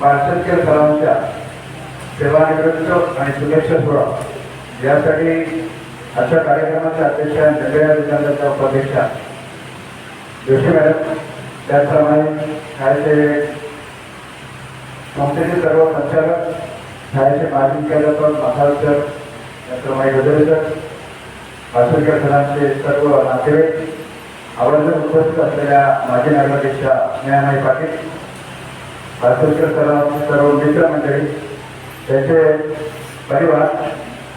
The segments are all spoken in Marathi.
पार्सलच्या सरांच्या सेवानिवृत्त आणि शुभेच्छा सोहळा यासाठी अशा कार्यक्रमाच्या अध्यक्षा नगरिया विधानसभा उपाध्यक्षा. जोशी मॅडम त्याचप्रमाणे शाळेचे संस्थेचे सर्व संचालक शाळेचे माजी मुख्याध्यापक मसाल सर त्याचप्रमाणे गजरे सर पासरकर सरांचे सर्व नातेवाईक आवर्जून उपस्थित असलेल्या माजी नगराध्यक्षा स्नेहामाई पाटील पासरकर सर्व सर्व मित्र मंडळी त्याचे परिवार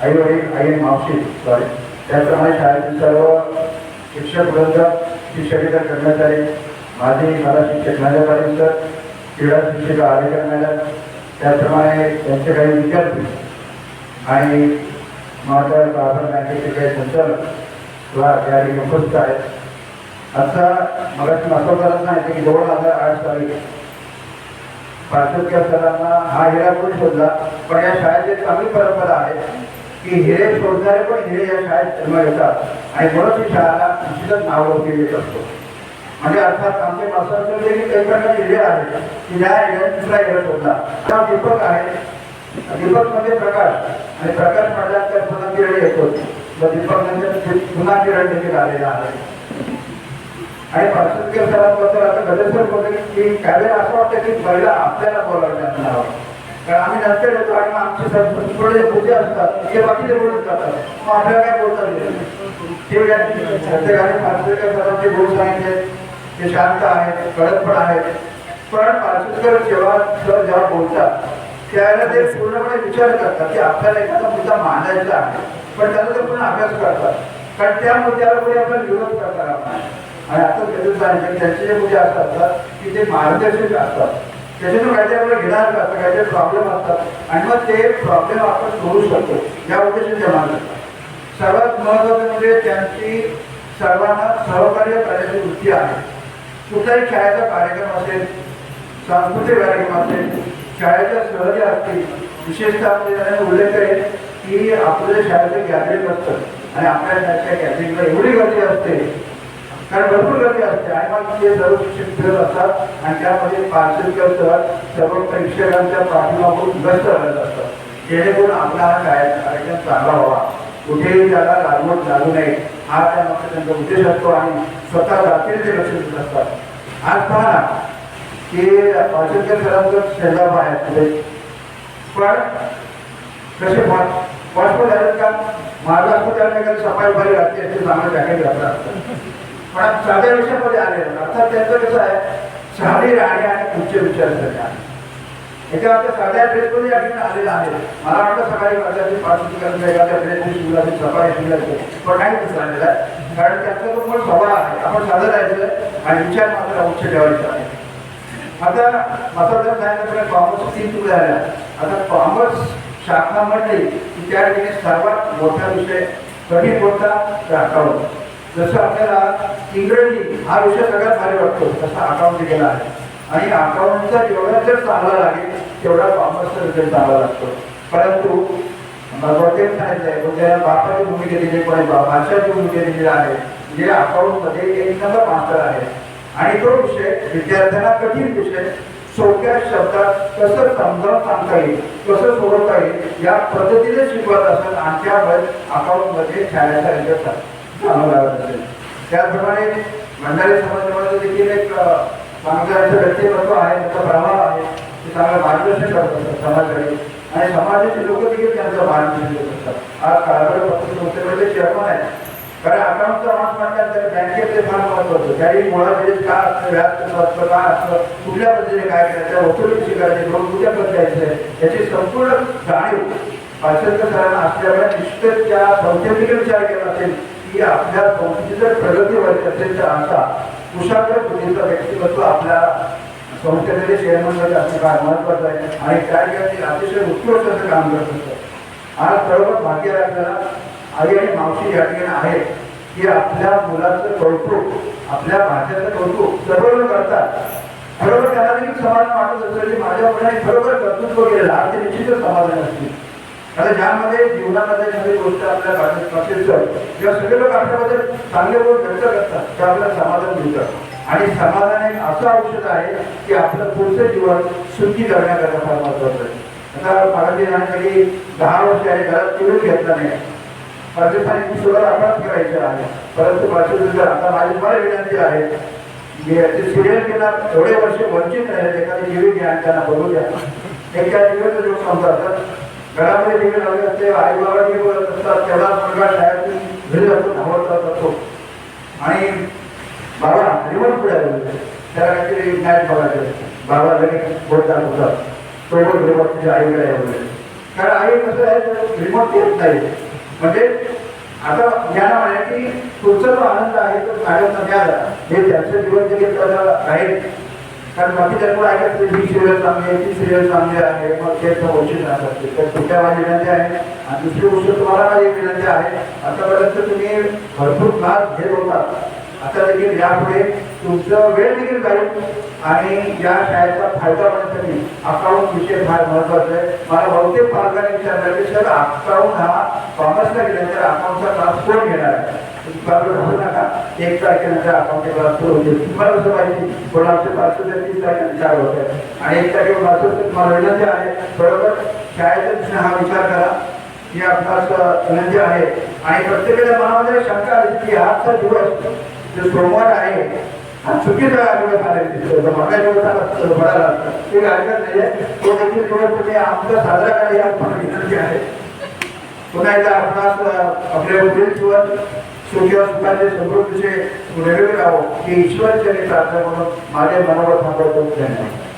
आई वडील आई मावशी सॉरी त्याचप्रमाणे शाळेतील सर्व शिक्षक वृंद शिक्षकेतर कर्मचारी माजी मला शिक्षक माझ्यापर्यंत सर क्रीडा शिक्षिका आलेल्या मॅडम त्याचप्रमाणे त्यांचे काही विद्यार्थी आणि माझ्या बाबर बँकेचे काही संचालक किंवा त्या ठिकाणी उपस्थित आहेत. आता मगाशी करत सांगितलं की दोन हजार आठ साली पार्श्वत्या सरांना हा हिरा कोणी शोधला? पण या शाळेची चांगली परंपरा आहे की हिरे शोधणारे पण हिरे या शाळेत जन्म येतात आणि म्हणून ही शाळेला निश्चितच नाव लवकर येत असतो. म्हणजे अर्थात आमचे मास्टर देखील काही प्रकारचे हिरे आहेत की ज्या हिऱ्याने दुसरा हिरा शोधला. त्या दीपक आहे. दीपक म्हणजे प्रकाश. आणि प्रकाश म्हटल्यानंतर पुन्हा किरण येतो. मग दीपक म्हणजे पुन्हा किरण देखील आलेला आहे. आणि पार्श्वत्य सरांबद्दल आता गजेश्वर बोलले की त्यावेळेला असं वाटतं की पहिला आपल्याला बोलावण्यात नावं कारण आम्ही नंतर येतो आणि मग आमचे सर थोडे मुद्दे असतात ते बाकीचे बोलत जातात. मग आपल्याला काय बोलता येईल? ठीक आहे. प्रत्येकाने पार्श्वत्य सरांचे बोल सांगितले ते शांत आहेत कडक पण आहेत. पण पार्श्वकर जेव्हा सर जेव्हा बोलतात त्यावेळेला ते पूर्णपणे विचार करतात की आपल्याला एखादा मुद्दा मांडायचा आहे पण त्याचा ते पूर्ण अभ्यास करतात. कारण त्या मुद्द्याला कोणी आपल्याला विरोध करणार आपण आणि आता त्याचं सांगितलं त्यांचे जे मुली असं असतात की ते मार्गदर्शक असतात. त्याच्यातून काहीतरी आपल्याला घेणार असतात काहीतरी प्रॉब्लेम असतात. आणि मग ते प्रॉब्लेम आपण सोडू शकतो. या उद्देशाने ते मानतात सर्वात महत्त्वाचं म्हणजे त्यांची सर्वांना सहकार्य करण्याची वृत्ती आहे. कुठलाही शाळेचा कार्यक्रम असेल सांस्कृतिक कार्यक्रम असेल शाळेच्या सहली असतील विशेषतः म्हणजे त्यांनी उल्लेख आहे की आपल्या शाळेचं गॅदरिंग असतं. आणि आपल्या शाळेच्या गॅदरिंगला एवढी गर्दी असते कारण भरपूर गर्दी असते. आणि मग ते सर्व शिक्षक फिरत असतात आणि त्यामध्ये पार्सल करतात सर्व प्रेक्षकांच्या पाठीमागून व्यस्त राहत असतात. जेणेकरून आपला हा काय कार्यक्रम चांगला व्हावा. कुठेही त्याला लागवड लागू नये. हा त्यामागचा त्यांचा उद्देश असतो आणि स्वतः जातील ते लक्ष देत असतात. आज पहा ना की पार्सलकर सरांचं शेजार बाहेर पुढे पण कसे वाटप झालेत का माझं असतं त्याला एखादी सफाई बरी राहते असे चांगलं जॅकेट घातलं असतं पण साध्या विषयामध्ये आले अर्थात त्यांचं कसं आहे साधी राहणे आणि उच्च विचार करणे आहे. एका आपल्या साध्या ड्रेसमध्ये या ठिकाणी आलेला आहे. मला वाटतं सकाळी वर्गाची पार्श्वती एखाद्या ड्रेसची शिवलाची सफाई शिवलाची पण नाही दिसला आलेलं आहे. कारण त्याचा तो पण स्वभाव आहे. आपण साधं राहायचं आहे आणि विचार मात्र उच्च ठेवायचा आहे. आता मात्र सांगितलं कॉमर्स तीन तुकडे झाल्या आता कॉमर्स शाखा म्हणली की त्या ठिकाणी सर्वात मोठा विषय कठीण कोणता? तर होता जसं आपल्याला इंग्रजी हा विषय सगळ्यात भारी वाटतो तसा अकाउंट गेला आहे. आणि अकाउंटचा जेवढा जर चांगला लागेल तेवढा कॉमर्सचा रिझल्ट चांगला लागतो. परंतु भगवतेन सांगितलं आहे त्याला बापाची भूमिका दिली पण भाषाची भूमिका दिलेली आहे म्हणजे जे अकाउंटमध्ये एक नंबर मास्टर आहे. आणि तो विषय विद्यार्थ्यांना कठीण विषय सोप्या शब्दात कसं समजावून सांगता येईल कसं सोडवता येईल या पद्धतीने शिकवत असतात आणि त्यामुळे अकाउंटमध्ये शाळेचा रिझल्ट चांगला त्याचप्रमाणे भंडारी समाजामध्ये देखील एक चांगलं व्यक्तिमत्व आहे त्याचा प्रभाव आहे ते चांगलं मार्गदर्शन करत असतात समाजाकडे. आणि समाजाचे लोक देखील त्यांचं मार्गदर्शन करत असतात. आज कारभार पत्र संस्थेमध्ये चेअरमन आहे कारण अकाउंटचा मास म्हटल्यानंतर बँकेचे फार महत्वाचं त्याही मुळात म्हणजे काय असतं व्याज कसं असतं काय असतं कुठल्या पद्धतीने काय करायचं वसुली कशी करायची लोक कुठल्या पद्धती याची संपूर्ण जाणीव पाश्चात्य सरांना असल्यामुळे निश्चित त्या संस्थेने विचार केला असेल. की आपल्या संस्थेची जर प्रगती व्हायची असेल तर असा कुशाग्र बुद्धीचा व्यक्तिमत्व आपल्या संस्थेमध्ये चेअरमनमध्ये असणं काय महत्वाचं आहे. आणि त्या ठिकाणी अतिशय उत्कृष्ट असं काम करत असतं. आणि सर्व भाग्य आपल्याला आई आणि मावशी या ठिकाणी आहे की आपल्या मुलाचं कौतुक आपल्या भाषेचं कौतुक सर्वजण करतात. खरोखर त्याला देखील समाधान वाटत असेल की माझ्या मुलाने खरोखर कर्तृत्व केलेलं आहे. ते निश्चितच समाधान असतील. आता ज्यामध्ये जीवनामध्ये एखादी गोष्ट आपल्या भाषेत असेल किंवा सगळे लोक आपल्याबद्दल चांगले बोल व्यक्त करतात ते आपल्याला समाधान मिळतं आणि समाधान एक असं औषध आहे की आपलं पुढचं जीवन सुखी करण्याकरता फार महत्वाचं आहे. आता मराठी राहण्यासाठी दहा वर्ष आहे घरात चिडून घेतला नाही. पाकिस्तानी सुरुवात आपणच करायचं आहे. परंतु पाकिस्तान आता माझी मला विनंती आहे की ते सिरियल केला एवढे वर्ष वंचित राहिले एखादी टीव्ही घ्या त्यांना बघू द्या एखाद्या जीवन टीव्हीचं लोक समजतात घरामध्ये टीव्ही लावले असते आई बाबा टीव्ही बघत असतात तेवढा मुलगा शाळेतून घरी जातो धावत जातो आणि बाबा रिमोट पुढे आले त्याला काहीतरी मॅच बघायचं असतं. बाबा लगेच बोलतात होतात तो पण रिमोट तुझ्या आईकडे आहे वगैरे. कारण आई कसं आहे रिमोट येत नाही. म्हणजे आता ज्ञाना म्हणे की तुमचा जो आनंद आहे तो कायम द्याला हे त्यांचं जीवन जे त्याला राहील कारण बाकी त्यांना ऐकत नाही, ही सिरियल चांगली आहे ती सिरियल चांगली आहे मग ते वंचित राहतात तर तुमच्या माझी विनंती आहे. आणि दुसरी गोष्ट तुम्हाला माझी विनंती आहे. आतापर्यंत तुम्ही भरपूर क्लास घेत होता. आता देखील यापुढे तुमचं वेळ देखील जाईल. आणि या शाळेचा फायदा होण्यासाठी अकाउंट विषय फार महत्त्वाचा आहे. मला बहुतेक पालकांनी विचारलं की सर अकाउंट हा कॉमर्सला गेल्यानंतर अकाउंटचा क्लास कोण घेणार. आहे नका. एक तारखेनंतर अकाउंटचा क्लास सुरू होतील तुम्हाला कसं पाहिजे कोणाचे क्लास होते तीस तारखेला चार होते. आणि एक तारखेला होते तुम्हाला विनंती आहे. बरोबर? शाळेचा दिवशी हा विचार करा. ही आपणास विनंती आहे. आणि प्रत्येकाच्या मनामध्ये शंका आली की आजचा दिवस जो सोमवार आहे हा चुकीचा आठवड्यात आलेला दिसतो तर मला दिवस आला बडाला ते हरकत नाही आहे तो देखील दिवस तुम्ही आमचा साजरा करा यात मला विनंती आहे. पुन्हा एकदा आपणास आपल्या उद्योग जीवन सुखी व सुखाचे समृद्धीचे निरोगी राहो ही ईश्वरचरणी प्रार्थना म्हणून माझ्या मनावर थांबवतो. धन्यवाद.